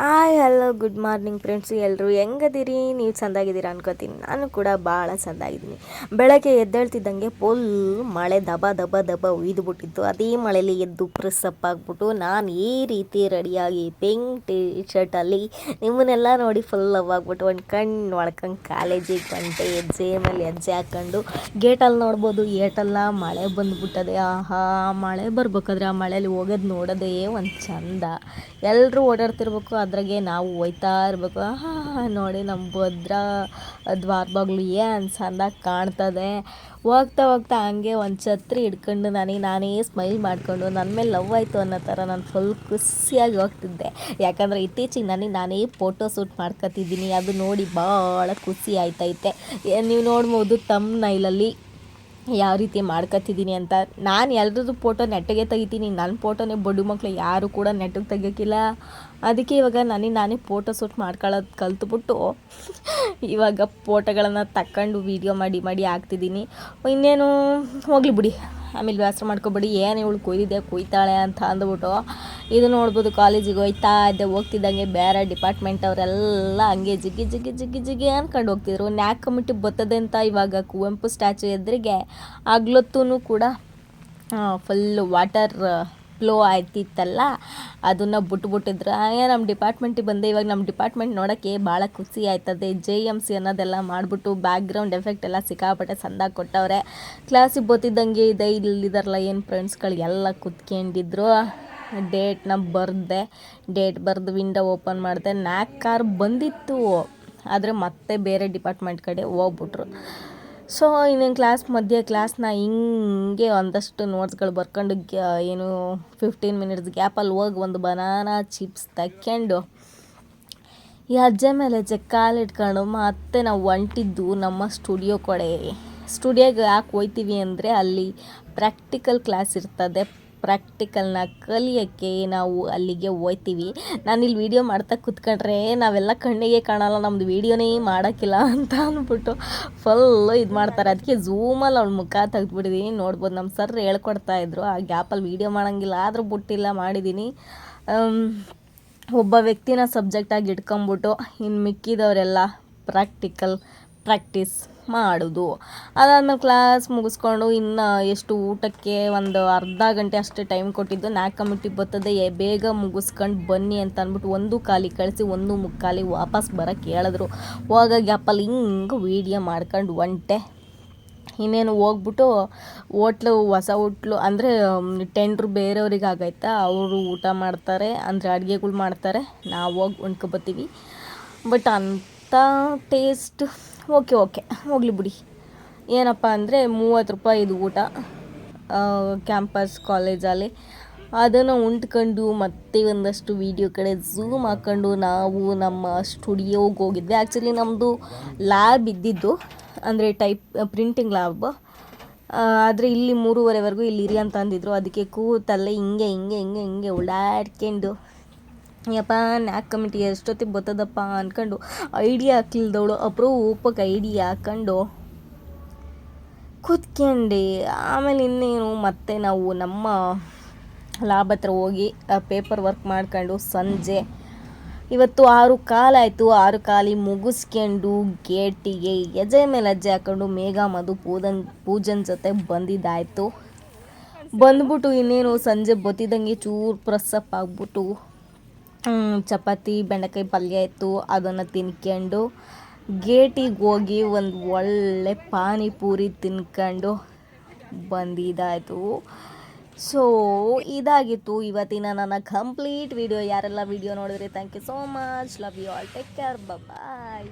Hi hello good morning friends ಎಲ್ಲರೂ ಹೆಂಗದಿರಿ? ನೀವು ಚಂದಾಗಿದ್ದೀರಾ ಅನ್ಕೋತೀನಿ. ನಾನು ಕೂಡ ಭಾಳ ಚಂದಾಗಿದ್ದೀನಿ. ಬೆಳಗ್ಗೆ ಎದ್ದೇಳ್ತಿದ್ದಂಗೆ ಫುಲ್ ಮಳೆ ದಬ ದಬ ದಬ ಉಯ್ದು ಬಿಟ್ಟಿತ್ತು. ಅದೇ ಮಳೆಯಲ್ಲಿ ಎದ್ದು ಪ್ರೆಸ್ಸಪ್ ಆಗಿಬಿಟ್ಟು ನಾನು ಈ ರೀತಿ ರೆಡಿಯಾಗಿ ಪಿಂಕ್ ಟಿ ಶರ್ಟಲ್ಲಿ ನಿಮ್ಮನ್ನೆಲ್ಲ ನೋಡಿ ಫುಲ್ ಲವ್ ಆಗ್ಬಿಟ್ಟು ಒಂದು ಕಣ್ಣು ಒಳ್ಕೊಂಡು ಕಾಲೇಜಿಗೆ ಬಂಟೆ ಹೆಜ್ಜೆ ಮೇಲೆ ಹೆಜ್ಜೆ ಹಾಕ್ಕೊಂಡು ಗೇಟಲ್ಲಿ ನೋಡ್ಬೋದು ಏಟೆಲ್ಲ ಮಳೆ ಬಂದುಬಿಟ್ಟದೆ. ಆಹಾ, ಮಳೆ ಬರ್ಬೇಕಾದ್ರೆ ಆ ಮಳೆಯಲ್ಲಿ ಹೋಗೋದು ನೋಡೋದೇ ಒಂದು ಚಂದ. ಎಲ್ಲರೂ ಓಡಾಡ್ತಿರ್ಬೇಕು ಅದ್ರಾಗೆ ನಾವು ಹೋಯ್ತಾ ಇರಬೇಕು. ನೋಡಿ ನಮ್ಮ ಭದ್ರ ದ್ವಾರ ಬಾಗ್ಲು ಏನು ಚೆಂದಾಗಿ ಕಾಣ್ತದೆ. ಹೋಗ್ತಾ ಹೋಗ್ತಾ ಹಂಗೆ ಒಂದು ಛತ್ರಿ ಹಿಡ್ಕೊಂಡು ನನಗೆ ನಾನೇ ಸ್ಮೈಲ್ ಮಾಡಿಕೊಂಡು ನನ್ನ ಮೇಲೆ ಲವ್ ಆಯಿತು ಅನ್ನೋ ಥರ ನಾನು ಫುಲ್ ಖುಷಿಯಾಗಿ ಹೋಗ್ತಿದ್ದೆ. ಯಾಕಂದರೆ ಇತ್ತೀಚೆಗೆ ನನಗೆ ನಾನೇ ಫೋಟೋ ಶೂಟ್ ಮಾಡ್ಕೊತಿದ್ದೀನಿ. ಅದು ನೋಡಿ ಭಾಳ ಖುಷಿ ಆಯ್ತೈತೆ. ನೀವು ನೋಡ್ಬೋದು ತಮ್ಮ ನೈಲಲ್ಲಿ ಯಾವ ರೀತಿ ಮಾಡ್ಕೊತಿದ್ದೀನಿ ಅಂತ. ನಾನು ಎಲ್ರದ್ದು ಫೋಟೋ ನೆಟ್ಟಿಗೆ ತೆಗಿತೀನಿ. ನನ್ನ ಫೋಟೋನೇ ಬಡ್ಡು ಮಕ್ಕಳು ಯಾರು ಕೂಡ ನೆಟ್ಟಿಗೆ ತೆಗಿಯೋಕ್ಕಿಲ್ಲ ಅದಕ್ಕೆ ಇವಾಗ ನನಗೆ ನಾನೇ ಫೋಟೋ ಶೂಟ್ ಮಾಡ್ಕೊಳ್ಳೋದು ಕಲ್ತ್ಬಿಟ್ಟು ಇವಾಗ ಫೋಟೋಗಳನ್ನು ತಕ್ಕೊಂಡು ವೀಡಿಯೋ ಮಾಡಿ ಮಾಡಿ ಹಾಕ್ತಿದ್ದೀನಿ. ಇನ್ನೇನು ಹೋಗಲಿ ಬಿಡಿ. ಆಮೇಲೆ ಬೇಸರ ಮಾಡ್ಕೊಬೇಡಿ. ಏನು ಇವಳು ಕೊಯ್ದಿದೆ ಕೊಯ್ತಾಳೆ ಅಂತ ಅಂದ್ಬಿಟ್ಟು ಇದು ನೋಡ್ಬೋದು ಕಾಲೇಜಿಗೆ ಹೋಯ್ತಾ ಇದ್ದೆ. ಹೋಗ್ತಿದ್ದಂಗೆ ಬೇರೆ ಡಿಪಾರ್ಟ್ಮೆಂಟ್ ಅವರೆಲ್ಲ ಹಂಗೆ ಜಿಗ್ಗಿ ಜಿಗ್ಗಿ ಜಿಗ್ಗಿ ಜಿಗ್ಗಿ ಅನ್ಕೊಂಡು ಹೋಗ್ತಿದ್ರು. ನ್ಯಾಕ್ ಕಮಿಟಿ ಬರ್ತದೆ ಅಂತ ಇವಾಗ ಕುವೆಂಪು ಸ್ಟ್ಯಾಚು ಎದುರಿಗೆ ಆಗ್ಲೊತ್ತೂ ಕೂಡ ಫುಲ್ಲು ವಾಟರ್ ಫ್ಲೋ ಆಯ್ತಿತ್ತಲ್ಲ? ಅದನ್ನು ಬಿಟ್ಬಿಟ್ಟಿದ್ರು. ಹಾಗೆ ನಮ್ಮ ಡಿಪಾರ್ಟ್ಮೆಂಟಿಗೆ ಬಂದೆ. ಇವಾಗ ನಮ್ಮ ಡಿಪಾರ್ಟ್ಮೆಂಟ್ ನೋಡೋಕ್ಕೆ ಭಾಳ ಖುಷಿ ಆಯ್ತದೆ. ಜೆ ಎಂ ಸಿ ಅನ್ನೋದೆಲ್ಲ ಮಾಡಿಬಿಟ್ಟು ಬ್ಯಾಕ್ಗ್ರೌಂಡ್ ಎಫೆಕ್ಟ್ ಎಲ್ಲ ಸಿಕ್ಕಾಪಟ್ಟೆ ಸಂದ ಕೊಟ್ಟವ್ರೆ. ಕ್ಲಾಸಿಗೆ ಬೋತಿದ್ದಂಗೆ ಇದೆ. ಇಲ್ಲಿದಾರಲ್ಲ ಏನು ಫ್ರೆಂಡ್ಸ್ಗಳು ಎಲ್ಲ ಕುತ್ಕೊಂಡಿದ್ರು. ಡೇಟ್ನ ಬರೆದೆ. ಡೇಟ್ ಬರೆದು ವಿಂಡೋ ಓಪನ್ ಮಾಡಿದೆ. ನಾಲ್ಕು ಕಾರ್ ಬಂದಿತ್ತು. ಆದರೆ ಮತ್ತೆ ಬೇರೆ ಡಿಪಾರ್ಟ್ಮೆಂಟ್ ಕಡೆ ಹೋಗ್ಬಿಟ್ರು. ಸೊ, ಇನ್ನೇನು ಕ್ಲಾಸ್ ಮಧ್ಯೆ ಕ್ಲಾಸ್ನ ಹಿಂಗೆ ಒಂದಷ್ಟು ನೋಟ್ಸ್ಗಳು ಬರ್ಕೊಂಡು ಏನು ಫಿಫ್ಟೀನ್ ಮಿನಿಟ್ಸ್ ಗ್ಯಾಪಲ್ಲಿ ಹೋಗಿ ಒಂದು ಬನಾನಾ ಚಿಪ್ಸ್ ತಕ್ಕೊಂಡು, ಈ ಅಜ್ಜೆ ಮೇಲೆ ಹೆಜ್ಜೆ ಕಾಲಿಟ್ಕೊಂಡು ಮತ್ತೆ ನಾವು ಹೊಂಟಿದ್ದು ನಮ್ಮ ಸ್ಟುಡಿಯೋ ಕಡೆ. ಸ್ಟುಡಿಯೋಗೆ ಯಾಕೆ ಹೋಯ್ತೀವಿ ಅಂದರೆ ಅಲ್ಲಿ ಪ್ರಾಕ್ಟಿಕಲ್ ಕ್ಲಾಸ್ ಇರ್ತದೆ. ಪ್ರಾಕ್ಟಿಕಲ್ನ ಕಲಿಯೋಕ್ಕೆ ನಾವು ಅಲ್ಲಿಗೆ ಹೋಯ್ತೀವಿ. ನಾನು ಇಲ್ಲಿ ವೀಡಿಯೋ ಮಾಡ್ತಾ ಕೂತ್ಕೊಂಡ್ರೆ ನಾವೆಲ್ಲ ಕಣ್ಣಿಗೆ ಕಾಣಲ್ಲ ನಮ್ಮದು ವೀಡಿಯೋನೇ ಮಾಡೋಕ್ಕಿಲ್ಲ ಅಂತ ಅಂದ್ಬಿಟ್ಟು ಫುಲ್ಲು ಇದು ಮಾಡ್ತಾರೆ. ಅದಕ್ಕೆ ಝೂಮಲ್ಲಿ ಅವ್ಳ ಮುಖ ತೆಗೆದ್ಬಿಟ್ಟಿದ್ದೀನಿ ನೋಡ್ಬೋದು ನಮ್ಮ ಸರ್ ಹೇಳ್ಕೊಡ್ತಾ ಇದ್ರು. ಆ ಗ್ಯಾಪಲ್ಲಿ ವೀಡಿಯೋ ಮಾಡೋಂಗಿಲ್ಲ, ಆದರೂ ಬಿಟ್ಟಿಲ್ಲ ಮಾಡಿದ್ದೀನಿ ಒಬ್ಬ ವ್ಯಕ್ತಿನ ಸಬ್ಜೆಕ್ಟಾಗಿ ಇಟ್ಕೊಂಬಿಟ್ಟು ಇನ್ನು ಮಿಕ್ಕಿದವರೆಲ್ಲ ಪ್ರಾಕ್ಟಿಕಲ್ ಪ್ರಾಕ್ಟೀಸ್ ಮಾಡೋದು. ಅದಾದ್ಮೇಲೆ ಕ್ಲಾಸ್ ಮುಗಿಸ್ಕೊಂಡು ಇನ್ನು ಎಷ್ಟು ಊಟಕ್ಕೆ ಒಂದು ಅರ್ಧ ಗಂಟೆ ಅಷ್ಟೇ ಟೈಮ್ ಕೊಟ್ಟಿದ್ದು. ನಾಲ್ಕು ಕಮಿಟಿ ಬರ್ತದೆ. ಬೇಗ ಮುಗಿಸ್ಕೊಂಡು ಬನ್ನಿ ಅಂತ ಅಂದ್ಬಿಟ್ಟು ಒಂದು ಕಾಲಿ ಕಳಿಸಿ ಒಂದು ಮುಕ್ಕಾಲಿ ವಾಪಸ್ ಬರೋಕ್ಕೆ ಹೇಳಿದ್ರು ಹೋಗೋ ಗ್ಯಾಪಲ್ಲಿ ಹಿಂಗೆ ವೀಡಿಯೋ ಮಾಡ್ಕೊಂಡು ಒಂಟೆ. ಇನ್ನೇನು ಹೋಗ್ಬಿಟ್ಟು ಹೋಟ್ಲು, ಹೊಸ ಹೋಟ್ಲು ಅಂದರೆ ಟೆಂಡ್ರು ಬೇರೆಯವ್ರಿಗೆ ಆಗೈತಾ? ಅವರು ಊಟ ಮಾಡ್ತಾರೆ, ಅಂದರೆ ಅಡುಗೆಗಳು ಮಾಡ್ತಾರೆ. ನಾವು ಹೋಗಿ ಉಣ್ಕೊಬತ್ತೀವಿ ಬಟ್ ಅಂಥ ಟೇಸ್ಟ್ ಓಕೆ ಓಕೆ ಹೋಗಲಿ ಬಿಡಿ. ಏನಪ್ಪ ಅಂದರೆ ಮೂವತ್ತು ರೂಪಾಯಿ ಇದು ಊಟ ಕ್ಯಾಂಪಸ್ ಕಾಲೇಜಲ್ಲಿ ಅದನ್ನು ಉಂಟ್ಕೊಂಡು ಮತ್ತೆ ಒಂದಷ್ಟು ವೀಡಿಯೋ ಕಡೆ ಝೂಮ್ ಹಾಕ್ಕೊಂಡು ನಾವು ನಮ್ಮ ಸ್ಟುಡಿಯೋಗೆ ಹೋಗಿದ್ವಿ. ಆ್ಯಕ್ಚುಲಿ ನಮ್ಮದು ಲ್ಯಾಬ್ ಇದ್ದಿದ್ದು, ಅಂದರೆ ಟೈಪ್ ಪ್ರಿಂಟಿಂಗ್ ಲ್ಯಾಬ್ ಆದರೆ ಇಲ್ಲಿ ಮೂರುವರೆವರೆಗೂ ಇಲ್ಲಿ ಇರಿ ಅಂತ ಅಂದಿದ್ರು. ಅದಕ್ಕೆ ಕೂತಲ್ಲೇ ಹಿಂಗೆ ಹಿಂಗೆ ಹಿಂಗೆ ಹಿಂಗೆ ಓಡಾಡ್ಕೊಂಡು ಯಪ್ಪ ನ್ಯಾಕ್ ಕಮಿಟಿ ಎಷ್ಟೊತ್ತಿಗೆ ಬರ್ತದಪ್ಪ ಅಂದ್ಕೊಂಡು ಐಡಿಯಾ ಹಾಕ್ಲಿಲ್ದವಳು ಅಪ್ರೂಪಕ್ಕೆ ಐಡಿಯಾ ಹಾಕ್ಕೊಂಡು ಕುತ್ಕೊಂಡು. ಆಮೇಲೆ ಇನ್ನೇನು, ಮತ್ತೆ ನಾವು ನಮ್ಮ ಲ್ಯಾಬ್ ಹತ್ರ ಹೋಗಿ ಪೇಪರ್ ವರ್ಕ್ ಮಾಡ್ಕೊಂಡು ಸಂಜೆ. ಇವತ್ತು ಆರು ಕಾಲಾಯಿತು ಆರು ಕಾಲಿ ಮುಗಿಸ್ಕೊಂಡು ಗೇಟಿಗೆ ಎಜೆ ಮೇಲೆ ಅಜ್ಜೆ ಹಾಕೊಂಡು ಮೇಘ, ಮಧು ಪೂಜನ್ ಪೂಜನ್ ಜೊತೆ ಬಂದಿದ್ದಾಯಿತು. ಬಂದ್ಬಿಟ್ಟು ಇನ್ನೇನು ಸಂಜೆ ಬತ್ತಿದಂಗೆ ಚೂರು ಪ್ರೆಸ್ಸಪ್ ಆಗ್ಬಿಟ್ಟು ಚಪಾತಿ, ಬೆಂಡೆಕಾಯಿ ಪಲ್ಯ ಇತ್ತು, ಅದನ್ನು ತಿನ್ಕೊಂಡು ಗೇಟಿಗೆ ಹೋಗಿ ಒಂದು ಒಳ್ಳೆ ಪಾನಿಪೂರಿ ತಿನ್ಕೊಂಡು ಬಂದಿದ್ದಾಯಿತು. ಸೊ ಇದಾಗಿತ್ತು. ಇವತ್ತಿನ ನನ್ನ ಕಂಪ್ಲೀಟ್ ವಿಡಿಯೋ ಯಾರೆಲ್ಲ ವಿಡಿಯೋ ನೋಡಿದ್ರೆ thank you so much love you all take care bye